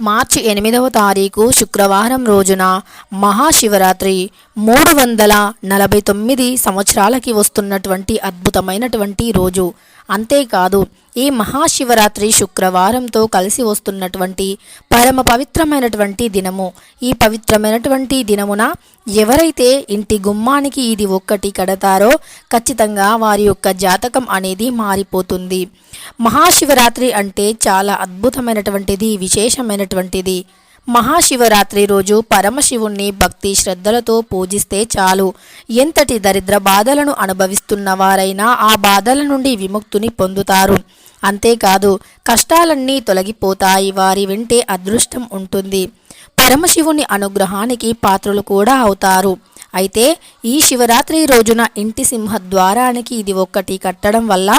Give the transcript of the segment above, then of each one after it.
మార్చి ఎనిమిదవ తారీఖు శుక్రవారం రోజున మహాశివరాత్రి మూడు వందల నలభై తొమ్మిది సంవత్సరాలకి వస్తున్నటువంటి అద్భుతమైనటువంటి రోజు. అంతేకాదు ఈ మహాశివరాత్రి శుక్రవారంతో కలిసి వస్తున్నటువంటి పరమ పవిత్రమైనటువంటి దినము. ఈ పవిత్రమైనటువంటి దినమున ఎవరైతే ఇంటి గుమ్మానికి ఇది ఒక్కటి కడతారో ఖచ్చితంగా వారి యొక్క జాతకం అనేది మారిపోతుంది. మహాశివరాత్రి అంటే చాలా అద్భుతమైనటువంటిది విశేషమైనటువంటిది. మహాశివరాత్రి రోజు పరమశివుణ్ణి భక్తి శ్రద్ధలతో పూజిస్తే చాలు. ఎంతటి దరిద్ర బాధలను అనుభవిస్తున్న వారైనా ఆ బాధల నుండి విముక్తిని పొందుతారు. అంతేకాదు కష్టాలన్నీ తొలగిపోతాయి. వారి వెంటే అదృష్టం ఉంటుంది. పరమశివుని అనుగ్రహానికి పాత్రలు కూడా అవుతారు. అయితే ఈ శివరాత్రి రోజున ఇంటి సింహ ద్వారానికి ఇది ఒక్కటి కట్టడం వల్ల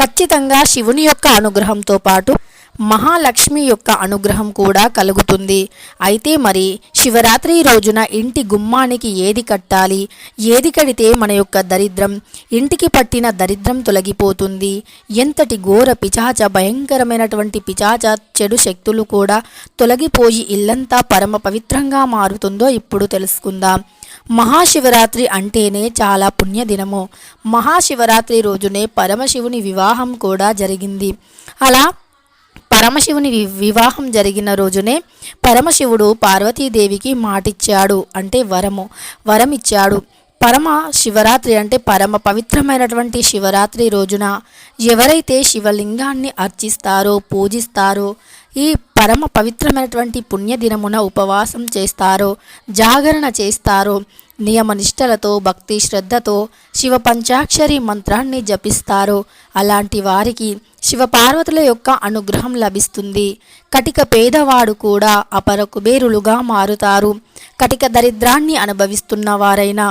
ఖచ్చితంగా శివుని యొక్క అనుగ్రహంతో పాటు మహాలక్ష్మి యొక్క అనుగ్రహం కూడా కలుగుతుంది. అయితే మరి శివరాత్రి రోజున ఇంటి గుమ్మానికి ఏది కట్టాలి? ఏది కడితే మన యొక్క దరిద్రం? ఇంటికి పట్టిన దరిద్రం తొలగిపోతుంది. ఎంతటి ఘోర పిచాచ భయంకరమైనటువంటి పిచాచ చెడు శక్తులు కూడా తొలగిపోయి ఇల్లంతా పరమ పవిత్రంగా మారుతుందో ఇప్పుడు తెలుసుకుందాం. మహాశివరాత్రి అంటేనే చాలా పుణ్యదినము. మహాశివరాత్రి రోజునే పరమశివుని వివాహం కూడా జరిగింది. అలా పరమశివుని వి- వివాహం జరిగిన రోజునే పరమశివుడు పార్వతీదేవికి మాటిచ్చాడు అంటే వరము వరం ఇచ్చాడు పరమ శివరాత్రి అంటే పరమ పవిత్రమైనటువంటి శివరాత్రి రోజున ఎవరైతే శివలింగాన్ని అర్చిస్తారో పూజిస్తారో ఈ పరమ పవిత్రమైనటువంటి పుణ్యదినమున ఉపవాసం చేస్తారో జాగరణ చేస్తారో నియమనిష్టలతో భక్తి శ్రద్ధతో శివ పంచాక్షరి మంత్రాన్ని జపిస్తారు. అలాంటి వారికి శివపార్వతుల యొక్క అనుగ్రహం లభిస్తుంది. కటిక పేదవాడు కూడా అపర కుబేరులుగా మారుతారు. కటిక దరిద్రాన్ని అనుభవిస్తున్న వారైనా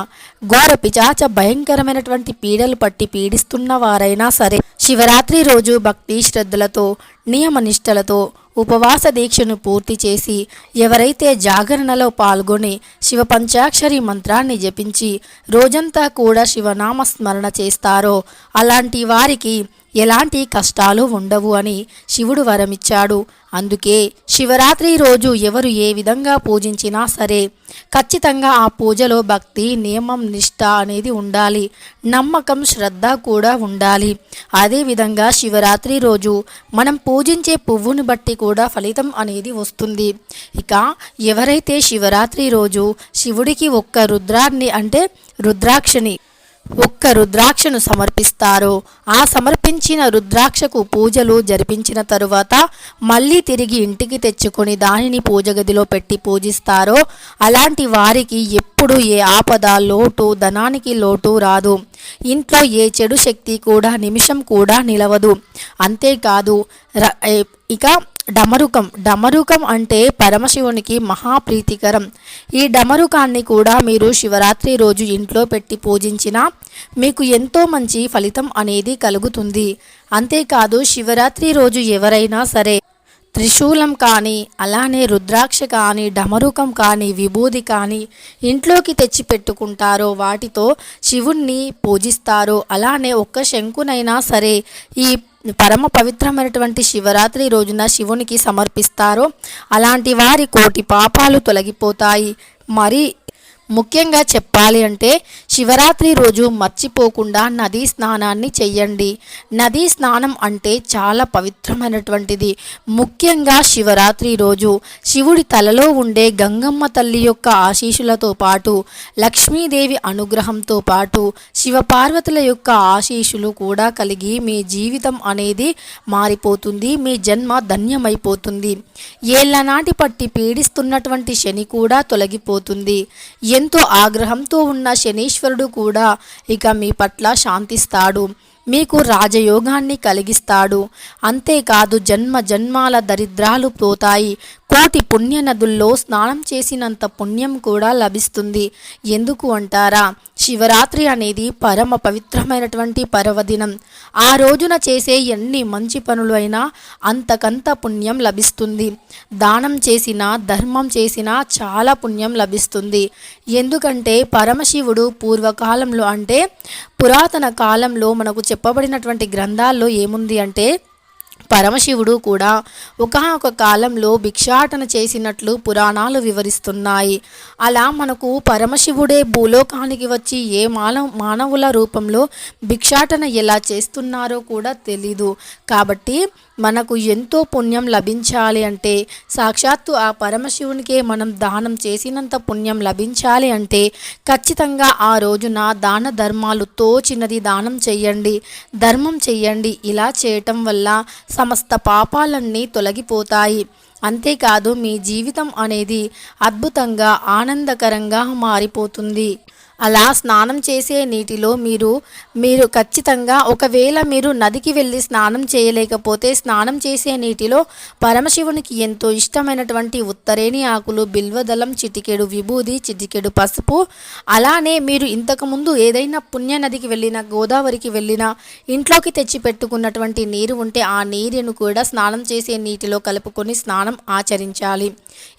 ఘోర పిచాచ భయంకరమైనటువంటి పీడలు పట్టి పీడిస్తున్న వారైనా సరే శివరాత్రి రోజు భక్తి శ్రద్ధలతో నియమనిష్టలతో ఉపవాస దీక్షను పూర్తి చేసి ఎవరైతే జాగరణలో పాల్గొని శివ పంచాక్షరి మంత్రాన్ని జపించి రోజంతా కూడా శివనామ స్మరణ చేస్తారో అలాంటి వారికి ఎలాంటి కష్టాలు ఉండవు అని శివుడు వరమిచ్చాడు. అందుకే శివరాత్రి రోజు ఎవరు ఏ విధంగా పూజించినా సరే ఖచ్చితంగా ఆ పూజలో భక్తి నియమం నిష్ట అనేది ఉండాలి. నమ్మకం శ్రద్ధ కూడా ఉండాలి. అదేవిధంగా శివరాత్రి రోజు మనం పూజించే పువ్వుని బట్టి కూడా ఫలితం అనేది వస్తుంది. ఇక ఎవరైతే శివరాత్రి రోజు శివుడికి ఒక్క రుద్రాన్ని అంటే రుద్రాక్షని ఒక్క రుద్రాక్షను సమర్పిస్తారు. ఆ సమర్పించిన రుద్రాక్షకు పూజలు జరిపించిన తరువాత మళ్ళీ తిరిగి ఇంటికి తెచ్చుకొని దానిని పూజ గదిలో పెట్టి పూజిస్తారో అలాంటి వారికి ఎప్పుడు ఏ ఆపద లోటు ధనానికి లోటు రాదు. ఇంట్లో ఏ చెడు శక్తి కూడా నిమిషం కూడా నిలవదు. అంతేకాదు ర- ఇక డమరుకం. డమరుకం అంటే పరమశివునికి మహాప్రీతికరం. ఈ డమరుకాన్ని కూడా మీరు శివరాత్రి రోజు ఇంట్లో పెట్టి పూజించినా మీకు ఎంతో మంచి ఫలితం అనేది కలుగుతుంది. అంతేకాదు శివరాత్రి రోజు ఎవరైనా సరే త్రిశూలం కానీ అలానే రుద్రాక్ష కానీ డమరుకం కానీ విభూది కానీ ఇంట్లోకి తెచ్చి పెట్టుకుంటారో వాటితో శివుణ్ణి పూజిస్తారో అలానే ఒక్క శంకునైనా సరే ఈ పరమ పవిత్రమైనటువంటి శివరాత్రి రోజున శివునికి సమర్పిస్తారో అలాంటి వారి కోటి పాపాలు తొలగిపోతాయి. మరి ముఖ్యంగా చెప్పాలి అంటే శివరాత్రి రోజు మర్చిపోకుండా నదీ స్నానాన్ని చెయ్యండి. నదీ స్నానం అంటే చాలా పవిత్రమైనటువంటిది. ముఖ్యంగా శివరాత్రి రోజు శివుడి తలలో ఉండే గంగమ్మ తల్లి యొక్క ఆశీషులతో పాటు లక్ష్మీదేవి అనుగ్రహంతో పాటు శివపార్వతుల యొక్క ఆశీషులు కూడా కలిగి మీ జీవితం అనేది మారిపోతుంది మీ జన్మ ధన్యమైపోతుంది. ఏళ్ళనాటి పట్టి పీడిస్తున్నటువంటి శని కూడా తొలగిపోతుంది. ఎంతో ఆగ్రహంతో ఉన్న శనీశ్వరుడు కూడా ఇక మీ పట్ల శాంతిస్తాడు. మీకు రాజయోగాన్ని కలిగిస్తాడు. అంతేకాదు జన్మ జన్మాల దరిద్రాలు పోతాయి. కోటి పుణ్య నదుల్లో స్నానం చేసినంత పుణ్యం కూడా లభిస్తుంది. ఎందుకు అంటారా? శివరాత్రి అనేది పరమ పవిత్రమైనటువంటి పర్వదినం. ఆ రోజున చేసే ఎన్ని మంచి పనులు అయినా అంతకంత పుణ్యం లభిస్తుంది. దానం చేసినా ధర్మం చేసినా చాలా పుణ్యం లభిస్తుంది. ఎందుకంటే పరమశివుడు పూర్వకాలంలో అంటే పురాతన కాలంలో మనకు చెప్పబడినటువంటి గ్రంథాల్లో ఏముంది అంటే పరమశివుడు కూడా ఒకనొక కాలంలో భిక్షాటన చేసినట్లు పురాణాలు వివరిస్తున్నాయి. అలా మనకు పరమశివుడే భూలోకానికి వచ్చి ఏ మానవ మానవుల రూపంలో భిక్షాటన ఎలా చేస్తున్నారో కూడా తెలీదు. కాబట్టి మనకు ఎంతో పుణ్యం లభించాలి అంటే సాక్షాత్తు ఆ పరమశివునికే మనం దానం చేసినంత పుణ్యం లభించాలి అంటే ఖచ్చితంగా ఆ రోజున దాన ధర్మాలు తోచినది దానం చెయ్యండి ధర్మం చెయ్యండి ఇలా చేయటం వల్ల సమస్త పాపాలన్నీ తొలగిపోతాయి. అంతేకాదు మీ జీవితం అనేది అద్భుతంగా ఆనందకరంగా మారిపోతుంది. అలా స్నానం చేసే నీటిలో మీరు మీరు ఖచ్చితంగా ఒకవేళ మీరు నదికి వెళ్ళి స్నానం చేయలేకపోతే స్నానం చేసే నీటిలో పరమశివునికి ఎంతో ఇష్టమైనటువంటి ఉత్తరేణి ఆకులు బిల్వదళం చిటికెడు విభూది చిటికెడు పసుపు అలానే మీరు ఇంతకుముందు ఏదైనా పుణ్య నదికి వెళ్ళినా గోదావరికి వెళ్ళినా ఇంట్లోకి తెచ్చి పెట్టుకున్నటువంటి నీరు ఉంటే ఆ నీరును కూడా స్నానం చేసే నీటిలో కలుపుకొని స్నానం ఆచరించాలి.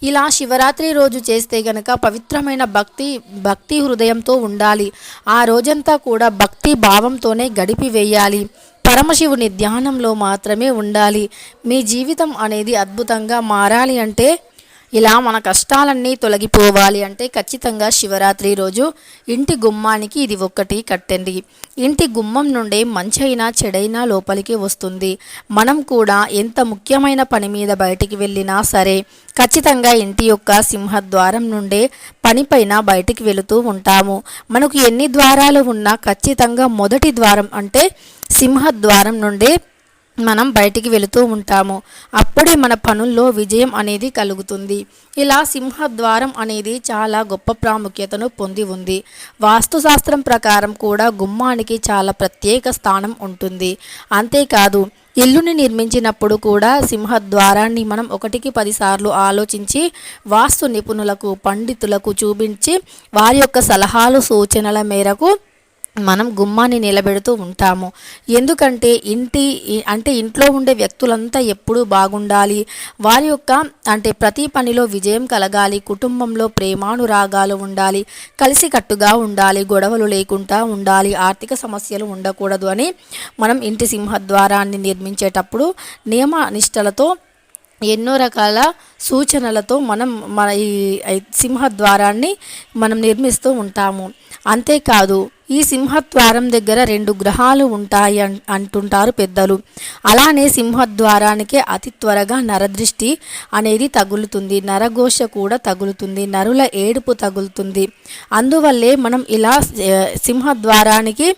ఇలా శివరాత్రి రోజు చేస్తే గనక పవిత్రమైన భక్తి భక్తి హృదయంతో ఉండాలి. ఆ రోజంతా కూడా భక్తి భావంతోనే గడిపి వేయాలి. పరమశివుని ధ్యానంలో మాత్రమే ఉండాలి. మీ జీవితం అనేది అద్భుతంగా మారాలి అంటే ఇలా మన కష్టాలన్నీ తొలగిపోవాలి అంటే ఖచ్చితంగా శివరాత్రి రోజు ఇంటి గుమ్మానికి ఇది ఒక్కటి కట్టండి. ఇంటి గుమ్మం నుండే మంచైనా చెడైనా లోపలికి వస్తుంది. మనం కూడా ఎంత ముఖ్యమైన పని మీద బయటికి వెళ్ళినా సరే ఖచ్చితంగా ఇంటి యొక్క సింహద్వారం నుండే పనిపైన బయటికి వెళుతూ ఉంటాము. మనకు ఎన్ని ద్వారాలు ఉన్నా ఖచ్చితంగా మొదటి ద్వారం అంటే సింహద్వారం నుండే మనం బయటికి వెళుతూ ఉంటాము. అప్పుడే మన పనుల్లో విజయం అనేది కలుగుతుంది. ఇలా సింహద్వారం అనేది చాలా గొప్ప ప్రాముఖ్యతను పొంది ఉంది. వాస్తుశాస్త్రం ప్రకారం కూడా గుమ్మానికి చాలా ప్రత్యేక స్థానం ఉంటుంది. అంతేకాదు ఇల్లుని నిర్మించినప్పుడు కూడా సింహద్వారాన్ని మనం ఒకటికి పదిసార్లు ఆలోచించి వాస్తు నిపుణులకు పండితులకు చూపించి వారి యొక్క సలహాలు సూచనల మేరకు మనం గుమ్మాన్ని నిలబెడుతూ ఉంటాము. ఎందుకంటే ఇంటి అంటే ఇంట్లో ఉండే వ్యక్తులంతా ఎప్పుడూ బాగుండాలి. వారి యొక్క అంటే ప్రతి పనిలో విజయం కలగాలి. కుటుంబంలో ప్రేమానురాగాలు ఉండాలి. కలిసికట్టుగా ఉండాలి. గొడవలు లేకుండా ఉండాలి. ఆర్థిక సమస్యలు ఉండకూడదు అని మనం ఇంటి సింహద్వారాన్ని నిర్మించేటప్పుడు నియమ నిష్టలతో ఎన్నో రకాల సూచనలతో మనం మన ఈ సింహద్వారాన్ని మనం నిర్మిస్తూ ఉంటాము. అంతేకాదు ఈ సింహద్వారం దగ్గర రెండు గ్రహాలు ఉంటాయి అన్ అంటుంటారు పెద్దలు. అలానే సింహద్వారానికి అతి త్వరగా నరదృష్టి అనేది తగులుతుంది. నరఘోష కూడా తగులుతుంది. నరుల ఏడుపు తగులుతుంది. అందువల్లే మనం ఇలా సింహద్వారానికి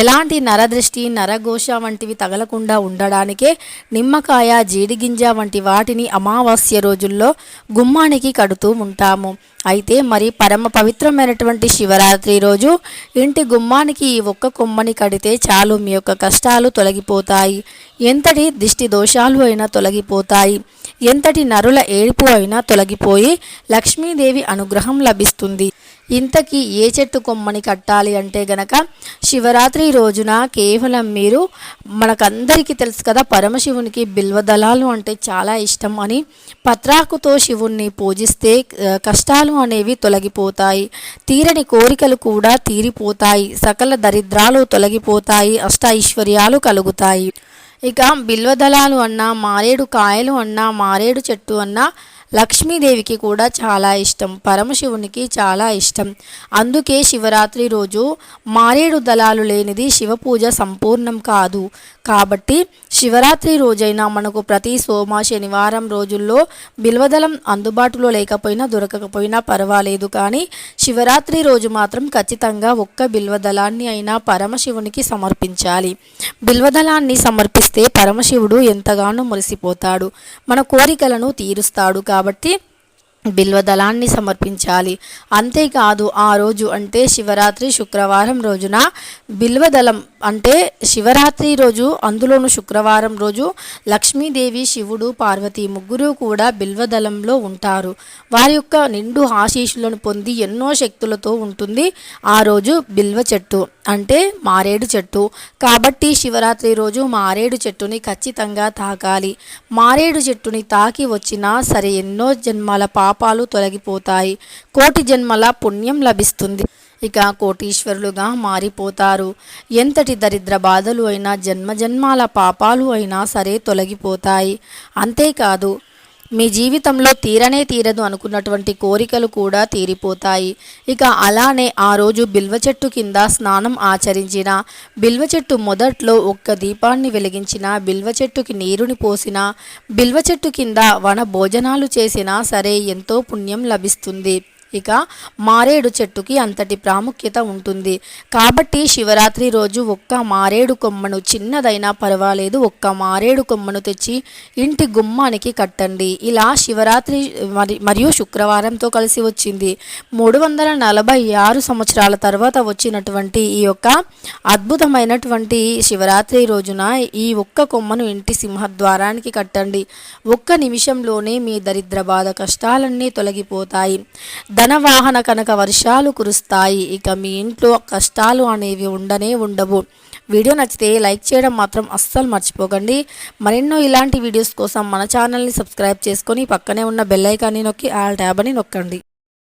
ఎలాంటి నరదృష్టి నరఘోష వంటివి తగలకుండా ఉండడానికే నిమ్మకాయ జీడిగింజ వంటి వాటిని అమావాస్య రోజుల్లో గుమ్మానికి కడుతూ ఉంటాము. అయితే మరి పరమ పవిత్రమైనటువంటి శివరాత్రి రోజు ఇంటి గుమ్మానికి ఈ ఒక్క కొమ్మని కడితే చాలు మీ యొక్క కష్టాలు తొలగిపోతాయి. ఎంతటి దిష్టి దోషాలు అయినా తొలగిపోతాయి. ఎంతటి నరుల ఏడుపు అయినా తొలగిపోయి లక్ష్మీదేవి అనుగ్రహం లభిస్తుంది. ఇంతకీ ఏ చెట్టు కొమ్మని కట్టాలి అంటే గనక శివరాత్రి రోజున కేవలం మీరు మనకందరికీ తెలుసు కదా పరమశివునికి బిల్వదళాలు అంటే చాలా ఇష్టం అని. పత్రాకుతో శివుణ్ణి పూజిస్తే కష్టాలు అనేవి తొలగిపోతాయి. తీరని కోరికలు కూడా తీరిపోతాయి. సకల దరిద్రాలు తొలగిపోతాయి. అష్ట ఐశ్వర్యాలు కలుగుతాయి. ఇక బిల్వదళాలు అన్నా మారేడు కాయలు అన్నా మారేడు చెట్టు అన్నా లక్ష్మీదేవికి కూడా చాలా ఇష్టం. పరమశివునికి చాలా ఇష్టం. అందుకే శివరాత్రి రోజు మారేడు దళాలు లేనిది శివ పూజ సంపూర్ణం కాదు. కాబట్టి శివరాత్రి రోజైనా మనకు ప్రతి సోమ శనివారం రోజుల్లో బిల్వదళం అందుబాటులో లేకపోయినా దొరకకపోయినా పర్వాలేదు. కానీ శివరాత్రి రోజు మాత్రం ఖచ్చితంగా ఒక్క బిల్వదళాన్ని అయినా పరమశివునికి సమర్పించాలి. బిల్వదళాన్ని సమర్పిస్తే పరమశివుడు ఎంతగానో మురిసిపోతాడు. మన కోరికలను తీరుస్తాడు కాబట్టి బిల్వదళాన్ని సమర్పించాలి. అంతేకాదు ఆ రోజు అంటే శివరాత్రి శుక్రవారం రోజున బిల్వదళం అంటే శివరాత్రి రోజు అందులోను శుక్రవారం రోజు లక్ష్మీదేవి శివుడు పార్వతి ముగ్గురు కూడా బిల్వదళంలో ఉంటారు. వారి యొక్క నిండు ఆశీస్సులను పొంది ఎన్నో శక్తులతో ఉంటుంది ఆ రోజు బిల్వ చెట్టు అంటే మారేడు చెట్టు. కాబట్టి శివరాత్రి రోజు మారేడు చెట్టుని ఖచ్చితంగా తాకాలి. మారేడు చెట్టుని తాకి వచ్చినా సరే ఎన్నో జన్మల పాపాలు తొలగిపోతాయి. కోటి జన్మల పుణ్యం లభిస్తుంది. ఇక కోటీశ్వరులుగా మారిపోతారు. ఎంతటి దరిద్ర బాధలు అయినా జన్మజన్మాల పాపాలు అయినా సరే తొలగిపోతాయి. అంతేకాదు మీ జీవితంలో తీరనే తీరదు అనుకున్నటువంటి కోరికలు కూడా తీరిపోతాయి. ఇక అలానే ఆ రోజు బిల్వ చెట్టు కింద స్నానం ఆచరించిన బిల్వ చెట్టు మొదట్లో ఒక్క దీపాన్ని వెలిగించిన బిల్వ చెట్టుకి నీరుని పోసిన బిల్వ చెట్టు కింద వన భోజనాలు చేసినా సరే ఎంతో పుణ్యం లభిస్తుంది. ఇక మారేడు చెట్టుకి అంతటి ప్రాముఖ్యత ఉంటుంది. కాబట్టి శివరాత్రి రోజు ఒక్క మారేడు కొమ్మను చిన్నదైనా పర్వాలేదు ఒక్క మారేడు కొమ్మను తెచ్చి ఇంటి గుమ్మానికి కట్టండి. ఇలా శివరాత్రి మరి మరియు శుక్రవారంతో కలిసి వచ్చింది. మూడు వందల నలభై ఆరు సంవత్సరాల తర్వాత వచ్చినటువంటి ఈ యొక్క అద్భుతమైనటువంటి శివరాత్రి రోజున ఈ ఒక్క కొమ్మను ఇంటి సింహద్వారానికి కట్టండి. ఒక్క నిమిషంలోనే మీ దరిద్ర బాధ కష్టాలన్నీ తొలగిపోతాయి. ధనవాహన కనుక వర్షాలు కురుస్తాయి ఇక మీ ఇంట్లో కష్టాలు అనేవి ఉండనే ఉండవు. వీడియో నచ్చితే లైక్ చేయడం మాత్రం అస్సలు మర్చిపోకండి. మరెన్నో ఇలాంటి వీడియోస్ కోసం మన ఛానల్ని సబ్స్క్రైబ్ చేసుకొని పక్కనే ఉన్న బెల్లైకాన్ని నొక్కి ఆల్ ట్యాబ్ అని నొక్కండి.